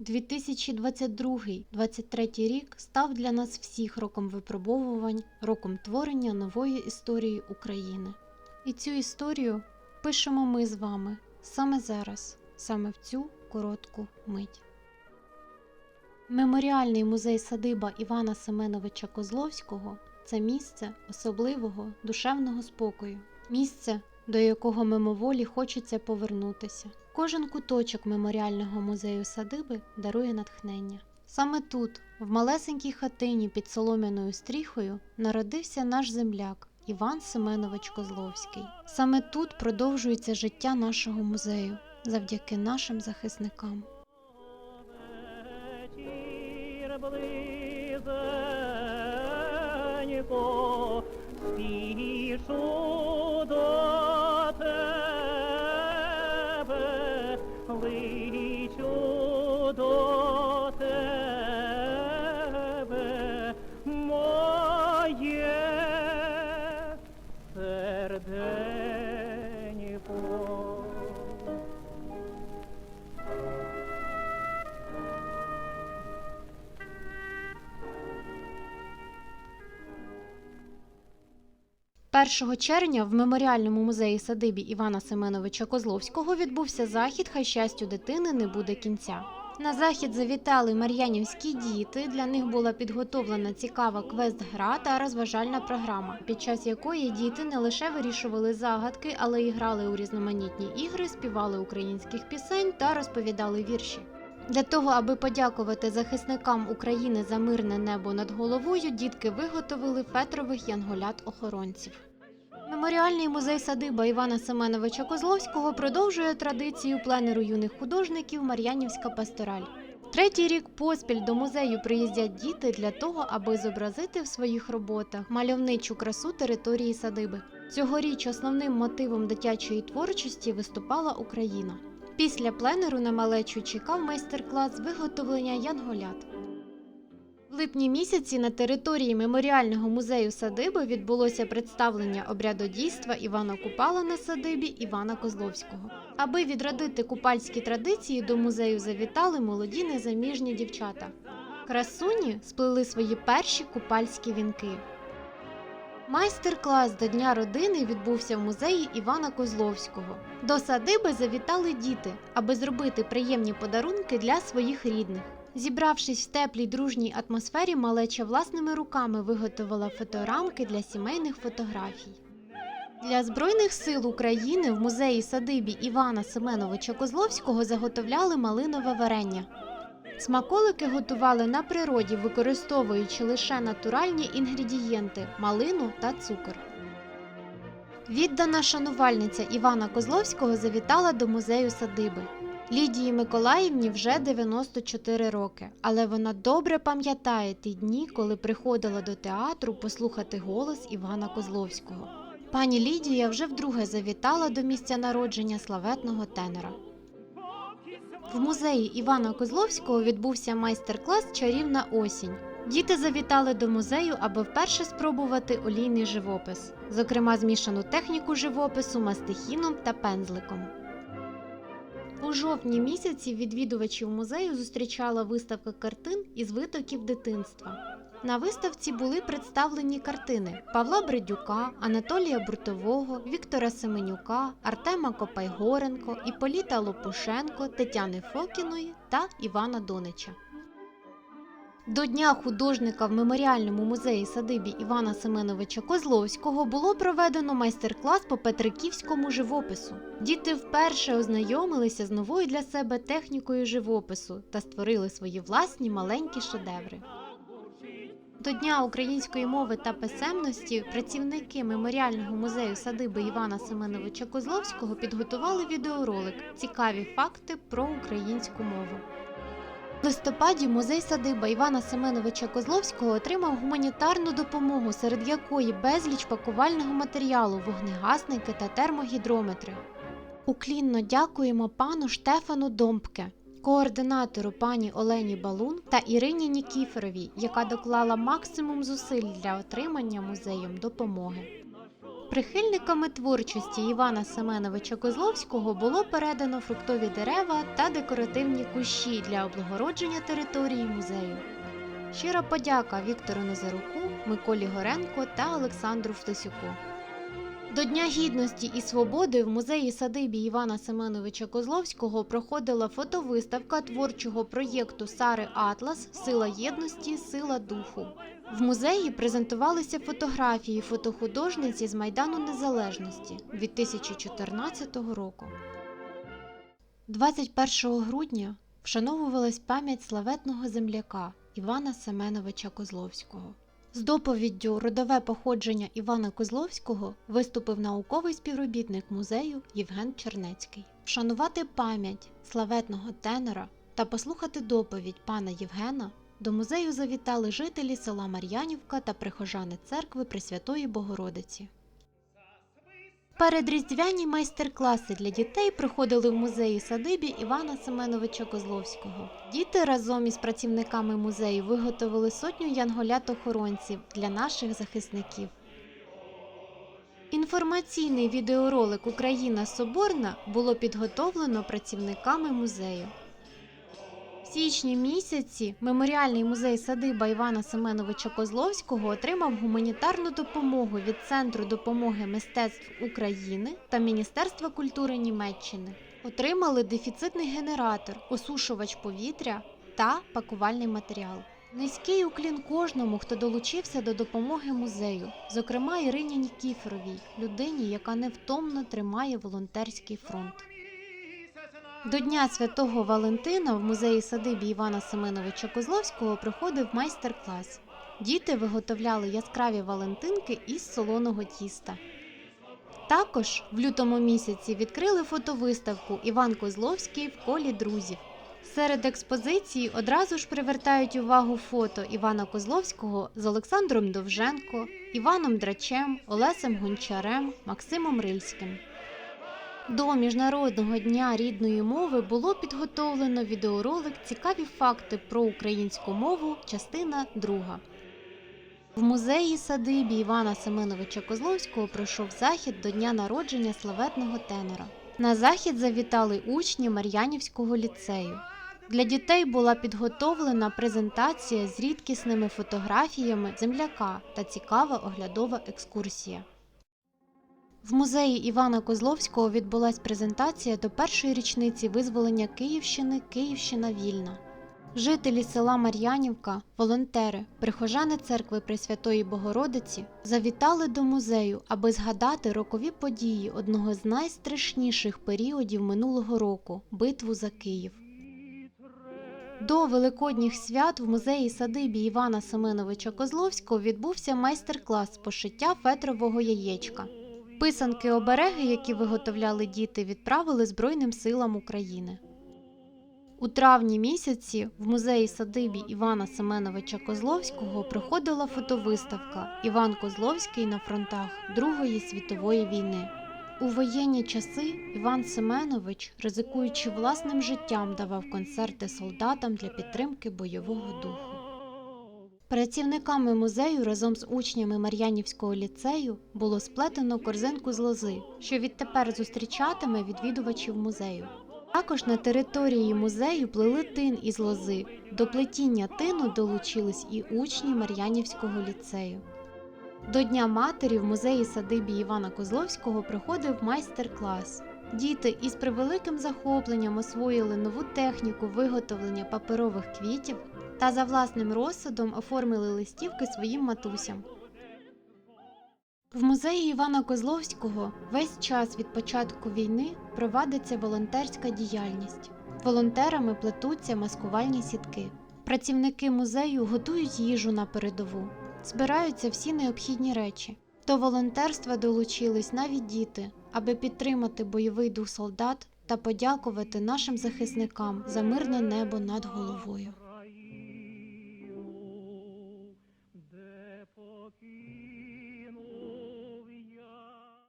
2022-2023 рік став для нас всіх роком випробовувань, роком творення нової історії України. І цю історію пишемо ми з вами саме зараз, саме в цю коротку мить. Меморіальний музей садиба Івана Семеновича Козловського це місце особливого душевного спокою, місце, до якого мимоволі хочеться повернутися. Кожен куточок меморіального музею садиби дарує натхнення. Саме тут, в малесенькій хатині під солом'яною стріхою, народився наш земляк Іван Семенович Козловський. Саме тут продовжується життя нашого музею завдяки нашим захисникам. Спішу Holy 1 червня в меморіальному музеї садибі Івана Семеновича Козловського відбувся захід Хай щастю дитини не буде кінця. На захід завітали мар'янівські діти. Для них була підготовлена цікава квест-гра та розважальна програма, під час якої діти не лише вирішували загадки, але й грали у різноманітні ігри, співали українських пісень та розповідали вірші. Для того, аби подякувати захисникам України за мирне небо над головою, дітки виготовили фетрових янголят-охоронців. Меморіальний музей садиба Івана Семеновича Козловського продовжує традицію пленеру юних художників Мар'янівська пастораль. Третій рік поспіль до музею приїздять діти для того, аби зобразити в своїх роботах мальовничу красу території садиби. Цьогоріч основним мотивом дитячої творчості виступала Україна. Після пленеру на малечу чекав майстер-клас з виготовлення янголят. В липні місяці на території меморіального музею садиби відбулося представлення обрядодійства Івана Купала на садибі Івана Козловського. Аби відродити купальські традиції, до музею завітали молоді незаміжні дівчата. Красуні сплели свої перші купальські вінки. Майстер-клас до Дня родини відбувся в музеї Івана Козловського. До садиби завітали діти, аби зробити приємні подарунки для своїх рідних. Зібравшись в теплій дружній атмосфері, малеча власними руками виготовила фоторамки для сімейних фотографій. Для Збройних сил України в музеї садибі Івана Семеновича Козловського заготовляли малинове варення. Смаколики готували на природі, використовуючи лише натуральні інгредієнти малину та цукор. Віддана шанувальниця Івана Козловського завітала до музею садиби. Лідії Миколаївні вже 94 роки, але вона добре пам'ятає ті дні, коли приходила до театру послухати голос Івана Козловського. Пані Лідія вже вдруге завітала до місця народження славетного тенора. В музеї Івана Козловського відбувся майстер-клас Чарівна осінь. Діти завітали до музею, аби вперше спробувати олійний живопис, зокрема змішану техніку живопису мастихіном та пензликом. У жовтні місяці відвідувачів музею зустрічала виставка картин із витоків дитинства. На виставці були представлені картини Павла Бредюка, Анатолія Буртового, Віктора Семенюка, Артема Копайгоренко, Іполіта Лопушенко, Тетяни Фокіної та Івана Донича. До Дня художника в меморіальному музеї садибі Івана Семеновича Козловського було проведено майстер-клас по петриківському живопису. Діти вперше ознайомилися з новою для себе технікою живопису та створили свої власні маленькі шедеври. До Дня української мови та писемності працівники меморіального музею садиби Івана Семеновича Козловського підготували відеоролик Цікаві факти про українську мову. В листопаді музей садиба Івана Семеновича Козловського отримав гуманітарну допомогу, серед якої безліч пакувального матеріалу, вогнегасники та термогідрометри. Уклінно дякуємо пану Штефану Домпке, координатору пані Олені Балун та Ірині Нікіфоровій, яка доклала максимум зусиль для отримання музеєм допомоги. Прихильниками творчості Івана Семеновича Козловського було передано фруктові дерева та декоративні кущі для облагородження території музею. Щира подяка Віктору Назаруку, Миколі Горенко та Олександру Фтосюку. До Дня Гідності і Свободи в музеї садибі Івана Семеновича Козловського проходила фотовиставка творчого проєкту Сари Атлас Сила єдності, сила духу. В музеї презентувалися фотографії фотохудожниці з Майдану Незалежності 2014 року. 21 грудня вшановувалась пам'ять славетного земляка Івана Семеновича Козловського. З доповіддю Родове походження Івана Козловського виступив науковий співробітник музею Євген Чернецький. Вшанувати пам'ять славетного тенора та послухати доповідь пана Євгена до музею завітали жителі села Мар'янівка та прихожани церкви Пресвятої Богородиці. Передріздвяні майстер-класи для дітей проходили в музеї садибі Івана Семеновича Козловського. Діти разом із працівниками музею виготовили сотню янголят-охоронців для наших захисників. Інформаційний відеоролик Україна Соборна було підготовлено працівниками музею. Січні місяці меморіальний музей садиба Івана Семеновича Козловського отримав гуманітарну допомогу від Центру допомоги мистецтв України та Міністерства культури Німеччини. Отримали дефіцитний генератор, осушувач повітря та пакувальний матеріал. Низький уклін кожному, хто долучився до допомоги музею, зокрема Ірині Нікіфоровій, людині, яка невтомно тримає волонтерський фронт. До Дня Святого Валентина в музеї садибі Івана Семеновича Козловського проходив майстер-клас. Діти виготовляли яскраві валентинки із солоного тіста. Також в лютому місяці відкрили фотовиставку Іван Козловський в колі друзів. Серед експозицій одразу ж привертають увагу фото Івана Козловського з Олександром Довженко, Іваном Драчем, Олесем Гончарем, Максимом Рильським. До Міжнародного дня рідної мови було підготовлено відеоролик Цікаві факти про українську мову, частина 2. В музеї садибі Івана Семеновича Козловського пройшов захід до дня народження славетного тенора. На захід завітали учні Мар'янівського ліцею. Для дітей була підготовлена презентація з рідкісними фотографіями земляка та цікава оглядова екскурсія. В музеї Івана Козловського відбулась презентація до першої річниці визволення Київщини Київщина вільна. Жителі села Мар'янівка, волонтери, прихожани церкви Пресвятої Богородиці завітали до музею, аби згадати рокові події одного з найстрашніших періодів минулого року битву за Київ. До великодніх свят в музеї садибі Івана Семеновича Козловського відбувся майстер-клас з пошиття фетрового яєчка. Писанки обереги, які виготовляли діти, відправили Збройним силам України. У травні місяці в музеї садибі Івана Семеновича Козловського проходила фотовиставка Іван Козловський на фронтах Другої світової війни. У воєнні часи Іван Семенович, ризикуючи власним життям, давав концерти солдатам для підтримки бойового духу. Працівниками музею разом з учнями Мар'янівського ліцею було сплетено корзинку з лози, що відтепер зустрічатиме відвідувачів музею. Також на території музею плели тин із лози. До плетіння тину долучились і учні Мар'янівського ліцею. До Дня матері в музеї садибі Івана Козловського проходив майстер-клас. Діти із превеликим захопленням освоїли нову техніку виготовлення паперових квітів та за власним розсудом оформили листівки своїм матусям. В музеї Івана Козловського весь час від початку війни провадиться волонтерська діяльність. Волонтерами плетуться маскувальні сітки. Працівники музею готують їжу на передову, збираються всі необхідні речі. До волонтерства долучились навіть діти, аби підтримати бойовий дух солдат та подякувати нашим захисникам за мирне небо над головою.